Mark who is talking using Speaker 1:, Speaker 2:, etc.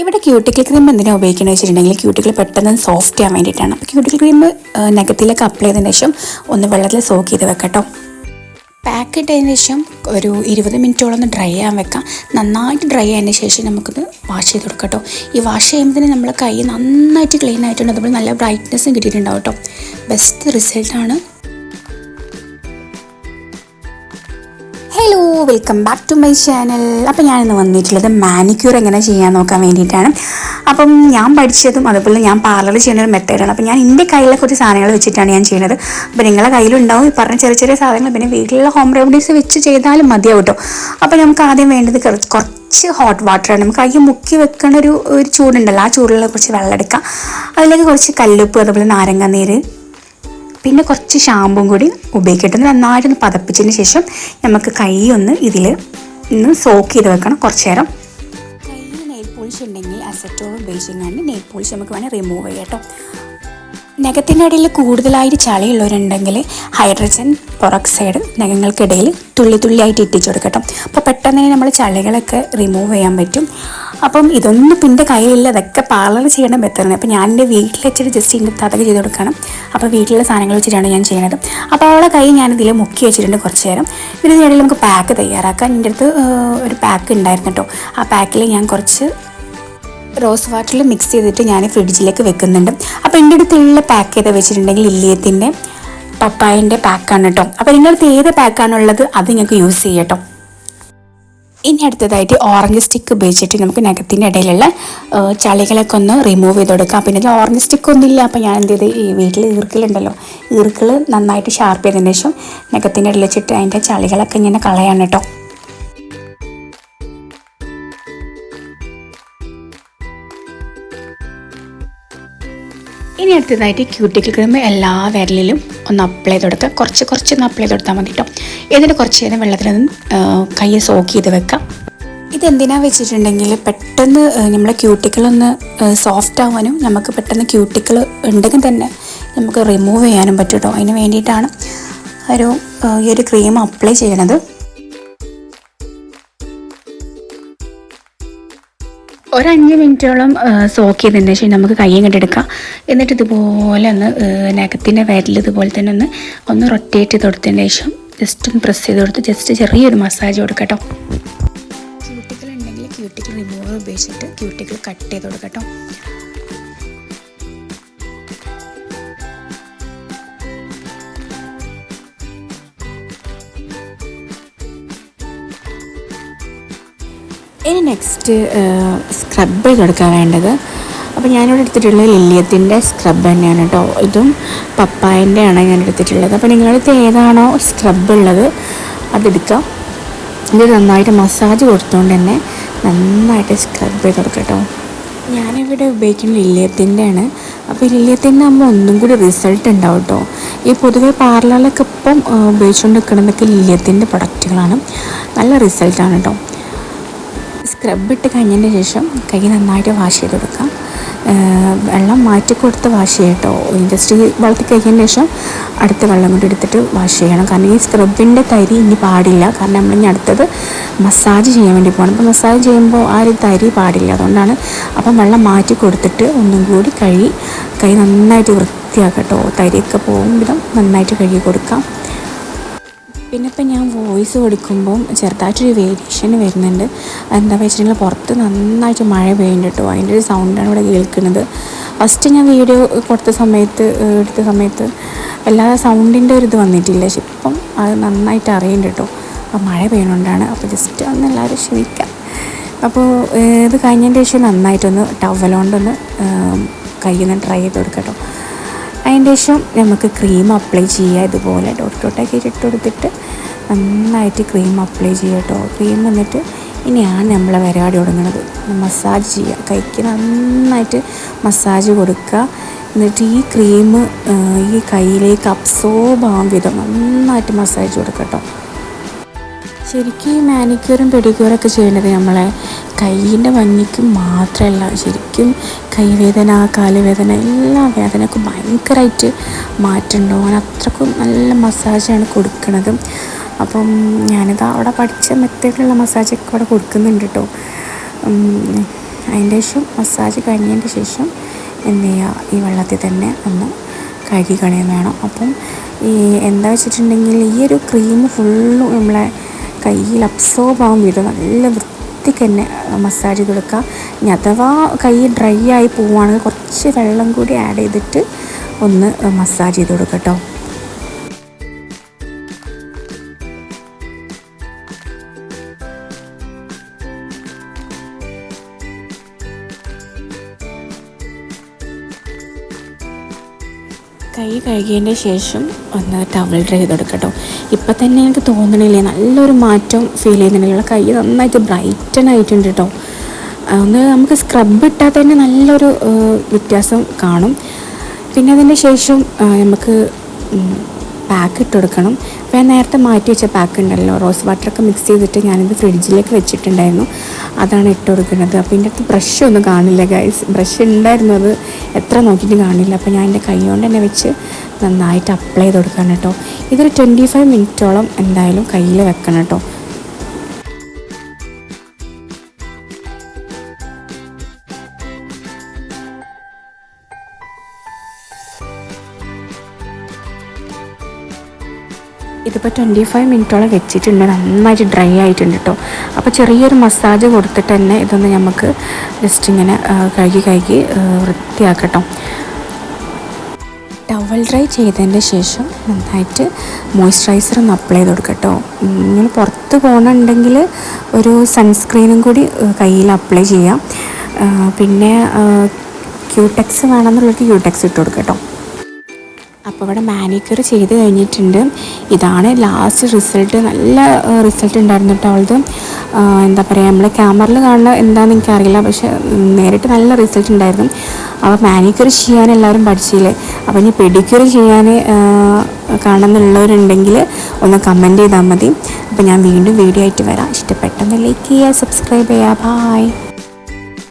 Speaker 1: ഇവിടെ cuticle cream എന്തിനാണ് ഉപയോഗിക്കുന്നത് വെച്ചിട്ടുണ്ടെങ്കിൽ ക്യൂട്ടിക്കൽ പെട്ടെന്ന് സോഫ്റ്റ് ആവാൻ വേണ്ടിയിട്ടാണ്. അപ്പോൾ ക്യൂട്ടിക്കൽ ക്രീം നഖത്തിലൊക്കെ അപ്ലൈ ചെയ്തതിന് ശേഷം ഒന്ന് വെള്ളത്തിൽ സോക്ക് ചെയ്ത് വെക്കട്ടോ പാക്ക് ഇട്ടതിന് ശേഷം ഒരു ഇരുപത് മിനിറ്റോളം ഒന്ന് ഡ്രൈ ആകാൻ വെക്കാം. നന്നായിട്ട് ഡ്രൈ ആയതിന് ശേഷം നമുക്കത് വാഷ് ചെയ്ത് കൊടുക്കാം കേട്ടോ ഈ വാഷ് ചെയ്യുമ്പോൾ തന്നെ നമ്മൾ കൈ നന്നായിട്ട് ക്ലീൻ ആയിട്ടുണ്ട്. അതുപോലെ നല്ല ബ്രൈറ്റ്നസ്സും കിട്ടിയിട്ടുണ്ടാവും കേട്ടോ ബെസ്റ്റ് റിസൾട്ടാണ് welcome back to my channel അപ്പം ഞാനിന്ന് വന്നിട്ടുള്ളത് മാനിക്യൂർ എങ്ങനെ ചെയ്യാൻ നോക്കാൻ വേണ്ടിയിട്ടാണ്. അപ്പം ഞാൻ പഠിച്ചതും അതുപോലെ ഞാൻ പാർലർ ചെയ്യുന്ന ഒരു മെത്തേഡാണ് അപ്പം ഞാൻ എന്റെ കയ്യിലെ കുറച്ച് സാധനങ്ങൾ വെച്ചിട്ടാണ് ഞാൻ ചെയ്യുന്നത്. അപ്പം നിങ്ങളെ കയ്യിലുണ്ടാവും ഈ പറഞ്ഞ ചെറിയ ചെറിയ സാധനങ്ങൾ. പിന്നെ വീട്ടിലുള്ള ഹോം റെമഡീസ് വെച്ച് ചെയ്താലും മതിയാവും കേട്ടോ അപ്പം നമുക്ക് ആദ്യം വേണ്ടത് കുറച്ച് കുറച്ച് ഹോട്ട് വാട്ടറാണ് നമുക്ക് കൈ മുക്കി വെക്കണ ഒരു ഒരു ചൂടുണ്ടല്ലോ. ആ ചൂടുള്ള കുറച്ച് വെള്ളം എടുക്കാം. അതിലേക്ക് കുറച്ച് കല്ലുപ്പ് അതുപോലെ നാരങ്ങ നീര് പിന്നെ കുറച്ച് ഷാമ്പും കൂടി ഉപയോഗിക്കട്ടെ. നന്നായിട്ടൊന്ന് പതപ്പിച്ചതിന് ശേഷം നമുക്ക് കൈ ഒന്ന് ഇതിൽ ഒന്ന് സോക്ക് ചെയ്ത് വെക്കണം കുറച്ച് നേരം കയ്യിൽ നെയിൽ പോളിഷ് ഉണ്ടെങ്കിൽ അസറ്റോൾ ഉപയോഗിച്ചുകൊണ്ട് നെയിൽ പോളിഷ് നമുക്ക് വേണമെങ്കിൽ റിമൂവ് ചെയ്യാം കേട്ടോ. നഖത്തിന്റെ ഇടയിൽ കൂടുതലായിട്ട് ചളിയുള്ളവരുണ്ടെങ്കിൽ ഹൈഡ്രജൻ പെറോക്സൈഡ് നഖങ്ങൾക്കിടയിൽ തുള്ളി തുള്ളിയായിട്ട് ഇട്ടിച്ചു കൊടുക്കട്ടോ. അപ്പോൾ പെട്ടെന്ന് തന്നെ നമ്മൾ ചളികളൊക്കെ റിമൂവ് ചെയ്യാൻ പറ്റും. അപ്പം ഇതൊന്നും പിന്നെ കയ്യിലില്ല. അതൊക്കെ പാർലർ ചെയ്യണം ബെറ്ററാണ് അപ്പോൾ ഞാൻ എന്റെ വീട്ടിൽ വെച്ചിട്ട് ജസ്റ്റ് ഇതിന്റെ തതൊക്കെ ചെയ്ത് കൊടുക്കണം. അപ്പോൾ വീട്ടിലുള്ള സാധനങ്ങൾ വെച്ചിട്ടാണ് ഞാൻ ചെയ്യുന്നത് അപ്പോൾ അവളെ കൈ ഞാൻ ഞാനിതിൽ മുക്കി വെച്ചിട്ടുണ്ട് കുറച്ച് നേരം. ഇതിനിടയിൽ നമുക്ക് പാക്ക് തയ്യാറാക്കാം. എന്റെ അടുത്ത് ഒരു പാക്ക് ഉണ്ടായിരുന്നു കേട്ടോ. ആ പാക്കിൽ ഞാൻ കുറച്ച് റോസ് വാട്ടറിൽ മിക്സ് ചെയ്തിട്ട് ഞാൻ ഫ്രിഡ്ജിലേക്ക് വെക്കുന്നുണ്ട്. അപ്പോൾ എന്റെ അടുത്തുള്ള പാക്ക് ചെയ്ത് വെച്ചിട്ടുണ്ടെങ്കിൽ ഇല്ലിയത്തിന്റെ പപ്പായന്റെ പാക്കാണ് കേട്ടോ. അപ്പോൾ നിങ്ങളുടെ അടുത്ത് ഏത് പാക്കാണുള്ളത് അത് നിങ്ങൾക്ക് യൂസ് ചെയ്യട്ടോ ഇനി അടുത്തതായിട്ട് ഓറഞ്ച് സ്റ്റിക്ക് ഉപയോഗിച്ചിട്ട് നമുക്ക് നഖത്തിന്റെ ഇടയിലുള്ള ചളികളൊക്കെ ഒന്ന് റിമൂവ് ചെയ്ത് കൊടുക്കാം. പിന്നെ ഇതിൽ ഓറഞ്ച് സ്റ്റിക്ക് ഒന്നുമില്ല അപ്പോൾ ഞാൻ എന്ത് ചെയ്ത്? ഈ വീട്ടിൽ ഈർക്കലുണ്ടല്ലോ. ഈർക്കിൾ നന്നായിട്ട് ഷാർപ്പ് ചെയ്തതിന് ശേഷം നഖത്തിന്റെ ഇടയിൽ വെച്ചിട്ട് അതിന്റെ ചളികളൊക്കെ ഇങ്ങനെ കളയാണ് കേട്ടോ. ഇനി അടുത്തതായിട്ട് ക്യൂട്ടിക്കിൾ ക്രീം എല്ലാ വിരലിലും ഒന്ന് അപ്ലൈ ചെയ്ത് കൊടുക്കുക കുറച്ച് കുറച്ച് ഒന്ന് അപ്ലൈ ചെയ്ത് കൊടുത്താൽ മതി കേട്ടോ എന്നിട്ട് കുറച്ച് നേരം വെള്ളത്തിലൊന്ന് കൈ സോക്ക് ചെയ്ത് വെക്കാം. ഇതെന്തിനാ വെച്ചിട്ടുണ്ടെങ്കിൽ പെട്ടെന്ന് നമ്മളെ ക്യൂട്ടിക്കളൊന്ന് സോഫ്റ്റ് ആവാനും നമുക്ക് പെട്ടെന്ന് ക്യൂട്ടിക്കൾ ഉണ്ടെങ്കിൽ തന്നെ നമുക്ക് റിമൂവ് ചെയ്യാനും പറ്റും കേട്ടോ അതിന് വേണ്ടിയിട്ടാണ് ഒരു ഈ ഒരു ക്രീം അപ്ലൈ ചെയ്യണത്. ഒരു അഞ്ച് മിനിറ്റോളം സോക്ക് ചെയ്തതിന് ശേഷം നമുക്ക് കയ്യും കണ്ടെടുക്കാം എന്നിട്ട് ഇതുപോലെ ഒന്ന് നഖത്തിന്റെ വിരൽ ഇതുപോലെ തന്നെ ഒന്ന് ഒന്ന് റൊട്ടേറ്റ് ചെയ്ത് കൊടുത്തതിന് ശേഷം ജസ്റ്റ് ഒന്ന് പ്രസ് ചെയ്ത് കൊടുത്ത് ജസ്റ്റ് ചെറിയൊരു മസാജ് കൊടുക്കട്ടോ. ക്യൂട്ടിക്കൽ ഉണ്ടെങ്കിൽ ക്യൂട്ടിക്കൽ റിമൂവർ ഉപയോഗിച്ചിട്ട് ക്യൂട്ടിക്കൽ കട്ട് ചെയ്ത് കൊടുക്കട്ടോ. ഇനി നെക്സ്റ്റ് സ്ക്രബ് ചെയ്ത് കൊടുക്കാൻ വേണ്ടത്. അപ്പോൾ ഞാനിവിടെ എടുത്തിട്ടുള്ളത് ലില്ലിയത്തിന്റെ സ്ക്രബ് തന്നെയാണ് കേട്ടോ ഇതും പപ്പായന്റെ ആണ് ഞാൻ എടുത്തിട്ടുള്ളത്. അപ്പോൾ നിങ്ങളുടെ അടുത്ത് ഏതാണോ സ്ക്രബ് ഉള്ളത് അതെടുക്കാം. ഇത് നന്നായിട്ട് മസാജ് കൊടുത്തുകൊണ്ട് തന്നെ നന്നായിട്ട് സ്ക്രബ് ചെയ്ത് കൊടുക്കാം കേട്ടോ ഞാനിവിടെ ഉപയോഗിക്കുന്നത് ലില്ലിയത്തിന്റെ ആണ്. അപ്പോൾ ലില്യത്തിന്റെ ആകുമ്പോൾ ഒന്നും കൂടി റിസൾട്ട് ഉണ്ടാവും കേട്ടോ ഈ പൊതുവേ പാർലറിലൊക്കെ ഇപ്പം ഉപയോഗിച്ചുകൊണ്ട് നിൽക്കുന്നതൊക്കെ ലില്ലിയത്തിന്റെ പ്രൊഡക്റ്റുകളാണ് നല്ല റിസൾട്ടാണ് കേട്ടോ സ്ക്രബ് ഇട്ട് കഴിഞ്ഞതിന് ശേഷം കൈ നന്നായിട്ട് വാഷ് ചെയ്ത് കൊടുക്കാം വെള്ളം മാറ്റി കൊടുത്ത് വാഷ് ചെയ്യട്ടോ. ജസ്റ്റ് വളർത്തി കഴിഞ്ഞതിന് ശേഷം അടുത്ത വെള്ളം കൊണ്ട് എടുത്തിട്ട് വാഷ് ചെയ്യണം. കാരണം ഈ സ്ക്രബിന്റെ തരി ഇനി പാടില്ല. കാരണം നമ്മൾ ഇനി അടുത്തത് മസാജ് ചെയ്യാൻ വേണ്ടി പോകണം. അപ്പോൾ മസാജ് ചെയ്യുമ്പോൾ ആ ഒരു തരി പാടില്ല. അതുകൊണ്ടാണ് അപ്പം വെള്ളം മാറ്റി കൊടുത്തിട്ട് ഒന്നും കൂടി കഴുകി കൈ നന്നായിട്ട് വൃത്തിയാക്കട്ടോ. തരിയൊക്കെ പോകും. വിധം നന്നായിട്ട് കഴുകി കൊടുക്കാം. പിന്നെ ഇപ്പം ഞാൻ വോയിസ് കൊടുക്കുമ്പം ചെറുതായിട്ടൊരു വേരിയേഷൻ വരുന്നുണ്ട്. എന്താ വെച്ചിട്ടുണ്ടെങ്കിൽ പുറത്ത് നന്നായിട്ട് മഴ പെയ്യുന്നുണ്ട് കേട്ടോ അതിന്റെ ഒരു സൗണ്ടാണ് ഇവിടെ കേൾക്കുന്നത്. ഫസ്റ്റ് ഞാൻ വീഡിയോ കൊടുത്ത സമയത്ത് എടുത്ത സമയത്ത് എല്ലാ സൗണ്ടിന്റെ ഒരു ഇത് വന്നിട്ടില്ല. പക്ഷെ ഇപ്പം അത് നന്നായിട്ട് അറിയുന്നുണ്ട് കേട്ടോ അപ്പം മഴ പെയ്യണോണ്ടാണ് അപ്പോൾ ജസ്റ്റ് ഒന്ന് എല്ലാവരും ക്ഷമിക്കാം. അപ്പോൾ ഇത് കഴിഞ്ഞതിന്റെ ശേഷം നന്നായിട്ടൊന്ന് ടവലോണ്ടൊന്ന് കയ്യിൽ നിന്ന് ട്രൈ ചെയ്ത് കൊടുക്കാം കേട്ടോ അതിന്റെ ശേഷം നമുക്ക് ക്രീം അപ്ലൈ ചെയ്യുക. ഇതുപോലെ ഡോട്ട് ഡോട്ടാക്കി ഇട്ട് കൊടുത്തിട്ട് നന്നായിട്ട് ക്രീം അപ്ലൈ ചെയ്യുക കേട്ടോ ക്രീം വന്നിട്ട് ഇനിയാണ് നമ്മളെ പരിപാടി തുടങ്ങുന്നത്. മസാജ് ചെയ്യുക. കൈക്ക് നന്നായിട്ട് മസാജ് കൊടുക്കുക. എന്നിട്ട് ഈ ക്രീം ഈ കയ്യിലേക്ക് അബ്സോർബ് ആവാൻ വിധം നന്നായിട്ട് മസാജ് കൊടുക്കുക ശരിക്കും ഈ മാനിക്യൂറും പെഡിക്യൂറൊക്കെ ചെയ്യേണ്ടത് നമ്മളെ കൈയിന്റെ ഭംഗിക്ക് മാത്രമല്ല ശരിക്കും കൈവേദന കാലുവേദന എല്ലാ വേദനക്കും ഭയങ്കരമായിട്ട് മാറ്റമുണ്ടാവും അങ്ങനെ അത്രക്കും നല്ല മസാജാണ് കൊടുക്കുന്നത് അപ്പം ഞാനിത് അവിടെ പഠിച്ച മെത്തേഡിലുള്ള മസാജൊക്കെ അവിടെ കൊടുക്കുന്നുണ്ട് കേട്ടോ. അതിന്റെ ശേഷം മസാജ് കഴിഞ്ഞതിന്റെ ശേഷം എന്ത് ചെയ്യുക? ഈ വെള്ളത്തിൽ തന്നെ ഒന്ന് കഴുകി കളയാൻ വേണം അപ്പം ഈ എന്താ വെച്ചിട്ടുണ്ടെങ്കിൽ ഈ ഒരു ക്രീം ഫുള്ളും നമ്മളെ കയ്യിൽ അബ്സോർബ് ആകും വീട് നല്ല വൃത്തിക്ക് തന്നെ മസാജ് കൊടുക്കുക ഇനി അഥവാ കൈ ഡ്രൈ ആയി പോവുകയാണെങ്കിൽ കുറച്ച് വെള്ളം കൂടി ആഡ് ചെയ്തിട്ട് ഒന്ന് മസാജ് ചെയ്ത് കൊടുക്കുക കേട്ടോ. കൈ കഴുകിയതിന്റെ ശേഷം ഒന്ന് ടവൽ ഡ്രൈ ചെയ്ത് കൊടുക്കട്ടോ ഇപ്പം തന്നെ എനിക്ക് തോന്നണില്ലേ നല്ലൊരു മാറ്റം ഫീൽ ചെയ്യുന്നുണ്ടല്ലോ കൈ നന്നായിട്ട് ബ്രൈറ്റൺ ആയിട്ടുണ്ട് കേട്ടോ ഒന്ന് നമുക്ക് സ്ക്രബ് ഇട്ടാൽ തന്നെ നല്ലൊരു വ്യത്യാസം കാണും. പിന്നെ അതിന് ശേഷം നമുക്ക് പാക്ക് ഇട്ട് കൊടുക്കണം. ഞാൻ നേരത്തെ മാറ്റി വെച്ച പാക്ക് ഉണ്ടല്ലോ. റോസ് വാട്ടറൊക്കെ മിക്സ് ചെയ്തിട്ട് ഞാനിത് ഫ്രിഡ്ജിലേക്ക് വെച്ചിട്ടുണ്ടായിരുന്നു. അതാണ് ഇട്ട് കൊടുക്കുന്നത്. അപ്പോൾ ഇതിന്റെ അടുത്ത് ബ്രഷ് ഒന്നും കാണില്ല ഗൈസ് ബ്രഷ് ഉണ്ടായിരുന്നു അത്. എത്ര നോക്കിയിട്ട് കാണില്ല. അപ്പോൾ ഞാൻ എന്റെ കൈ കൊണ്ട് തന്നെ വെച്ച് നന്നായിട്ട് അപ്ലൈ ചെയ്ത് കൊടുക്കണം കേട്ടോ. ഇതൊരു ട്വന്റി ഫൈവ് മിനിറ്റോളം എന്തായാലും കയ്യിൽ വെക്കണം കേട്ടോ. ഇതിപ്പോൾ ട്വന്റി ഫൈവ് മിനിറ്റോളം വെച്ചിട്ടുണ്ട്. നന്നായിട്ട് ഡ്രൈ ആയിട്ടുണ്ട് കേട്ടോ അപ്പോൾ ചെറിയൊരു മസാജ് കൊടുത്തിട്ട് തന്നെ ഇതൊന്ന് നമുക്ക് ജസ്റ്റ് ഇങ്ങനെ കഴുകി കഴുകി വൃത്തിയാക്കട്ടോ. ടവൽ ഡ്രൈ ചെയ്തതിന്റെ ശേഷം നന്നായിട്ട് മോയ്സ്ചറൈസർ ഒന്ന് അപ്ലൈ ചെയ്ത് കൊടുക്കട്ടോ നിങ്ങൾ പുറത്ത് പോകണമെന്നുണ്ടെങ്കിൽ ഒരു സൺസ്ക്രീനും കൂടി കയ്യിൽ അപ്ലൈ ചെയ്യാം. പിന്നെ ക്യൂടെക്സ് വേണമെന്നുള്ളവർക്ക് ക്യൂടെക്സ് ഇട്ട് കൊടുക്കട്ടോ അപ്പോൾ ഇവിടെ മാനിക്യൂർ ചെയ്ത് കഴിഞ്ഞിട്ടുണ്ട്. ഇതാണ് ലാസ്റ്റ് റിസൾട്ട് നല്ല റിസൾട്ട് ഉണ്ടായിരുന്നു കേട്ടോ അവളത് എന്താ പറയുക നമ്മൾ ക്യാമറയിൽ കാണുന്ന എന്താണെന്ന് എനിക്കറിയില്ല. പക്ഷേ നേരിട്ട് നല്ല റിസൾട്ട് ഉണ്ടായിരുന്നു. അപ്പോൾ മാനിക്യൂർ ചെയ്യാൻ എല്ലാവരും പഠിച്ചില്ലേ? അപ്പോൾ ഇനി പെഡിക്യൂർ ചെയ്യാൻ കാണുന്നുള്ളവരുണ്ടെങ്കിൽ ഒന്ന് കമന്റ് ചെയ്താൽ മതി. അപ്പോൾ ഞാൻ വീണ്ടും വീഡിയോ ആയിട്ട് വരാം. ഇഷ്ടപ്പെട്ടെന്ന് ലൈക്ക് ചെയ്യുക സബ്സ്ക്രൈബ് ചെയ്യുക. ബായ്